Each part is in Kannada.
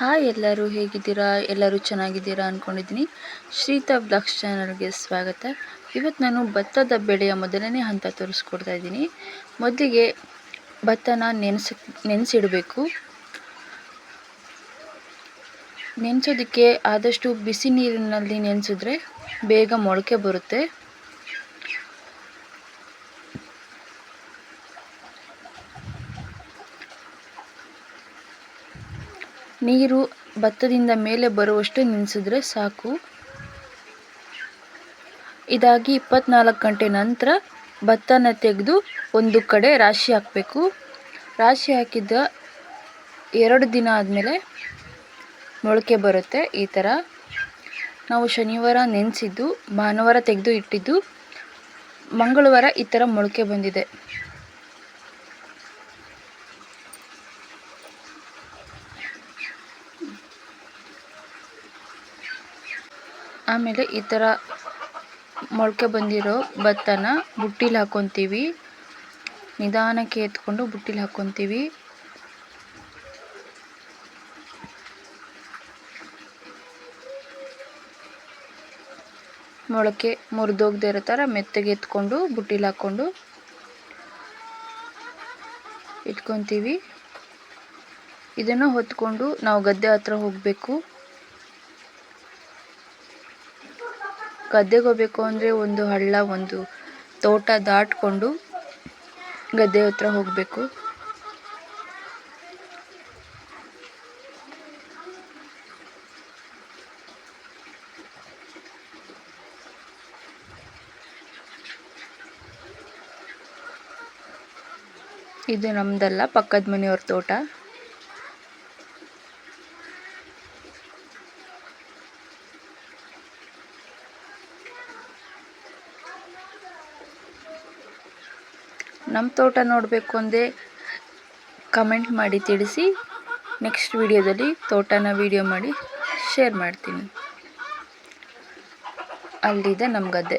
ಹಾಯ್ ಎಲ್ಲರೂ, ಹೇಗಿದ್ದೀರಾ? ಎಲ್ಲರೂ ಚೆನ್ನಾಗಿದ್ದೀರಾ ಅಂದ್ಕೊಂಡಿದ್ದೀನಿ ಶ್ರೀತಾ ಬ್ಲಾಗ್ಸ್ ಚಾನಲ್ಗೆ ಸ್ವಾಗತ. ಇವತ್ತು ನಾನು ಭತ್ತದ ಬೆಳೆಯ ಮೊದಲನೇ ಹಂತ ತೋರಿಸ್ಕೊಡ್ತಾ ಇದ್ದೀನಿ. ಮೊದಲಿಗೆ ಭತ್ತನ ನೆನೆಸ, ನೆನೆಸಿಡಬೇಕು. ನೆನೆಸೋದಕ್ಕೆ ಆದಷ್ಟು ಬಿಸಿ ನೀರಿನಲ್ಲಿ ನೆನೆಸಿದ್ರೆ ಬೇಗ ಮೊಳಕೆ ಬರುತ್ತೆ. ನೀರು ಭತ್ತದಿಂದ ಮೇಲೆ ಬರುವಷ್ಟು ನಿಲ್ಲಿಸಿದ್ರೆ ಸಾಕು. ಇದಾಗಿ ಇಪ್ಪತ್ನಾಲ್ಕು ಗಂಟೆ ನಂತರ ಭತ್ತನ ತೆಗೆದು ಒಂದು ಕಡೆ ರಾಶಿ ಹಾಕಬೇಕು. ರಾಶಿ ಹಾಕಿದ ಎರಡು ದಿನ ಆದಮೇಲೆ ಮೊಳಕೆ ಬರುತ್ತೆ ಈ ಥರ. ನಾವು ಶನಿವಾರ ನೆನೆಸಿದ್ದು, ಭಾನುವಾರ ತೆಗೆದು ಇಟ್ಟಿದ್ದು, ಮಂಗಳವಾರ ಈ ಥರ ಮೊಳಕೆ ಬಂದಿದೆ. ಆಮೇಲೆ ಈ ಥರ ಮೊಳಕೆ ಬಂದಿರೋ ಭತ್ತನ ಬುಟ್ಟಿಲಿ ಹಾಕ್ಕೊತೀವಿ. ನಿಧಾನಕ್ಕೆ ಎತ್ಕೊಂಡು ಬುಟ್ಟಿಲಿ ಹಾಕ್ಕೊತೀವಿ. ಮೊಳಕೆ ಮುರಿದೋಗದೆ ಇರೋ ಥರ ಮೆತ್ತಗೆ ಎತ್ಕೊಂಡು ಬುಟ್ಟಿಲಿ ಹಾಕ್ಕೊಂಡು ಇಟ್ಕೊತೀವಿ. ಇದನ್ನು ಹೊತ್ಕೊಂಡು ನಾವು ಗದ್ದೆ ಹತ್ರ ಹೋಗಬೇಕು. ಗದ್ದೆಗೆ ಹೋಗ್ಬೇಕು ಅಂದರೆ ಒಂದು ಹಳ್ಳ, ಒಂದು ತೋಟ ದಾಟಿಕೊಂಡು ಗದ್ದೆ ಹತ್ರ ಹೋಗಬೇಕು. ಇದು ನಮ್ಮದಲ್ಲ ಪಕ್ಕದ ಮನೆಯವ್ರ ತೋಟ. ನಮ್ಮ ತೋಟ ನೋಡಬೇಕು ಅಂದೇ ಕಮೆಂಟ್ ಮಾಡಿ ತಿಳಿಸಿ ನೆಕ್ಸ್ಟ್ ವಿಡಿಯೋದಲ್ಲಿ ತೋಟನ ವಿಡಿಯೋ ಮಾಡಿ ಶೇರ್ ಮಾಡ್ತೀನಿ. ಅಲ್ಲಿದೆ ನಮ್ಮ ಗದ್ದೆ.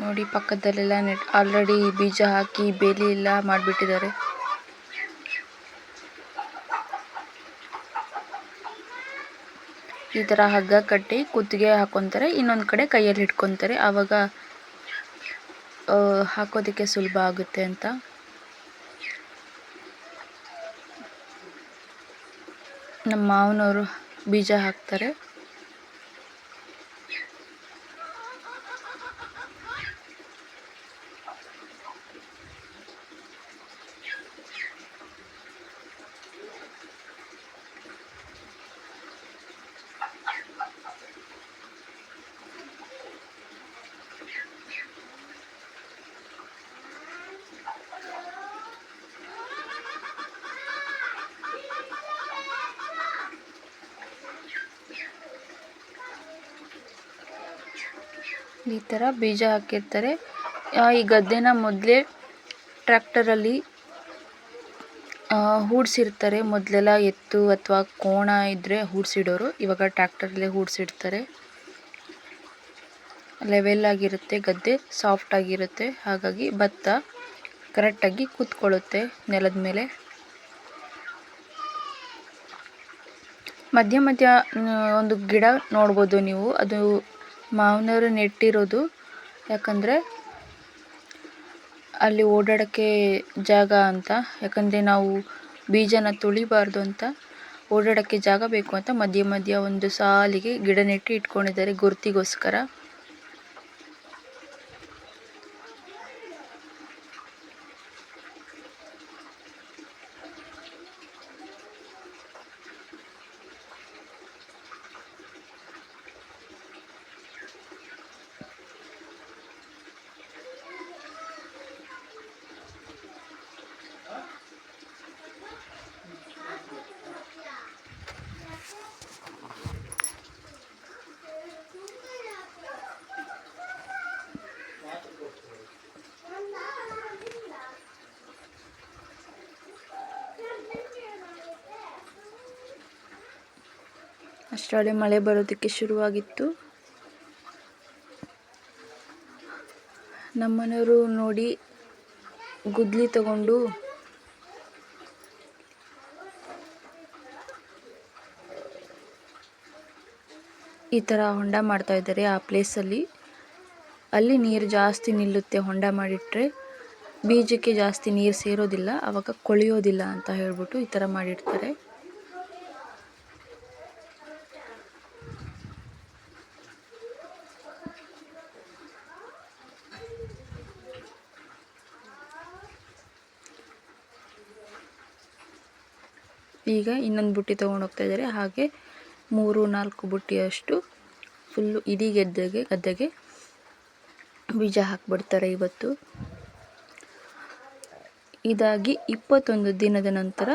ನೋಡಿ, ಪಕ್ಕದಲ್ಲೆಲ್ಲ ನೆಟ್ ಆಲ್ರೆಡಿ ಬೀಜ ಹಾಕಿ ಬೇಲಿ ಎಲ್ಲ ಮಾಡಿಬಿಟ್ಟಿದ್ದಾರೆ. ಈ ಥರ ಹಗ್ಗ ಕಟ್ಟಿ ಕುತ್ತಿಗೆ ಹಾಕೊತಾರೆ, ಇನ್ನೊಂದು ಕಡೆ ಕೈಯಲ್ಲಿ ಹಿಡ್ಕೊತಾರೆ ಆವಾಗ ಹಾಕೋದಕ್ಕೆ ಸುಲಭ ಆಗುತ್ತೆ ಅಂತ. ನಮ್ಮ ಮಾವನವರು ಬೀಜ ಹಾಕ್ತಾರೆ. ಈ ಥರ ಬೀಜ ಹಾಕಿರ್ತಾರೆ. ಈ ಗದ್ದೆನ ಮೊದಲೇ ಟ್ರ್ಯಾಕ್ಟರಲ್ಲಿ ಹೂಡ್ಸಿರ್ತಾರೆ. ಮೊದಲೆಲ್ಲ ಎತ್ತು ಅಥವಾ ಕೋಣ ಇದ್ದರೆ ಹೂಡ್ಸಿಡೋರು. ಇವಾಗ ಟ್ರ್ಯಾಕ್ಟರಲ್ಲೇ ಹೂಡ್ಸಿಡ್ತಾರೆ. ಲೆವೆಲ್ ಆಗಿರುತ್ತೆ ಗದ್ದೆ, ಸಾಫ್ಟ್ ಆಗಿರುತ್ತೆ. ಹಾಗಾಗಿ ಭತ್ತ ಕರೆಕ್ಟಾಗಿ ಕೂತ್ಕೊಳ್ಳುತ್ತೆ ನೆಲದ ಮೇಲೆ. ಮಧ್ಯ ಮಧ್ಯ ಒಂದು ಗಿಡ ನೋಡ್ಬೋದು ನೀವು. ಅದು ಮಾವನವರು ನೆಟ್ಟಿರೋದು. ಯಾಕಂದರೆ ಅಲ್ಲಿ ಓಡಾಡೋಕ್ಕೆ ಜಾಗ ಅಂತ, ಯಾಕಂದರೆ ನಾವು ಬೀಜನ ತುಳಿಬಾರ್ದು ಅಂತ ಓಡಾಡೋಕ್ಕೆ ಜಾಗ ಬೇಕು ಅಂತ ಮಧ್ಯ ಮಧ್ಯ ಒಂದು ಸಾಲಿಗೆ ಗಿಡ ನೆಟ್ಟು ಇಟ್ಕೊಂಡಿದ್ದಾರೆ ಗುರುತಿಗೋಸ್ಕರ. ಅಷ್ಟರಲ್ಲೇ ಮಳೆ ಬರೋದಕ್ಕೆ ಶುರುವಾಗಿತ್ತು. ನಮ್ಮನೆಯವರು ನೋಡಿ ಗುದ್ಲಿ ತಗೊಂಡು ಈ ಥರ ಹೊಂಡ ಮಾಡ್ತಾ ಇದ್ದಾರೆ ಆ ಪ್ಲೇಸಲ್ಲಿ ಅಲ್ಲಿ. ನೀರು ಜಾಸ್ತಿ ನಿಲ್ಲುತ್ತೆ ಹೊಂಡ ಮಾಡಿಟ್ರೆ. ಬೀಜಕ್ಕೆ ಜಾಸ್ತಿ ನೀರು ಸೇರೋದಿಲ್ಲ ಆವಾಗ ಕೊಳೆಯೋದಿಲ್ಲ ಅಂತ ಹೇಳ್ಬಿಟ್ಟು ಈ ಥರ ಮಾಡಿರ್ತಾರೆ. ಈಗ ಇನ್ನೊಂದು ಬುಟ್ಟಿ ತೊಗೊಂಡು ಹೋಗ್ತಾ ಇದ್ದಾರೆ. ಹಾಗೆ ಮೂರು, ನಾಲ್ಕು ಬುಟ್ಟಿಯಷ್ಟು ಫುಲ್ಲು ಇಡೀ ಗೆದ್ದೆಗೆ, ಗದ್ದೆಗೆ ಬೀಜ ಹಾಕಿಬಿಡ್ತಾರೆ ಇವತ್ತು. ಇದಾಗಿ ಇಪ್ಪತ್ತೊಂದು ದಿನದ ನಂತರ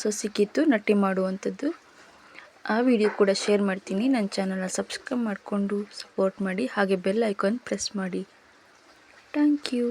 ಸಸಿ ಕಿತ್ತು ನಟ್ಟಿ ಮಾಡುವಂಥದ್ದು. ಆ ವಿಡಿಯೋ ಕೂಡ ಶೇರ್ ಮಾಡ್ತೀನಿ. ನನ್ನ ಚಾನಲ್ನ ಸಬ್ಸ್ಕ್ರೈಬ್ ಮಾಡಿಕೊಂಡು ಸಪೋರ್ಟ್ ಮಾಡಿ. ಹಾಗೆ ಬೆಲ್ ಐಕಾನ್ ಪ್ರೆಸ್ ಮಾಡಿ. Thank you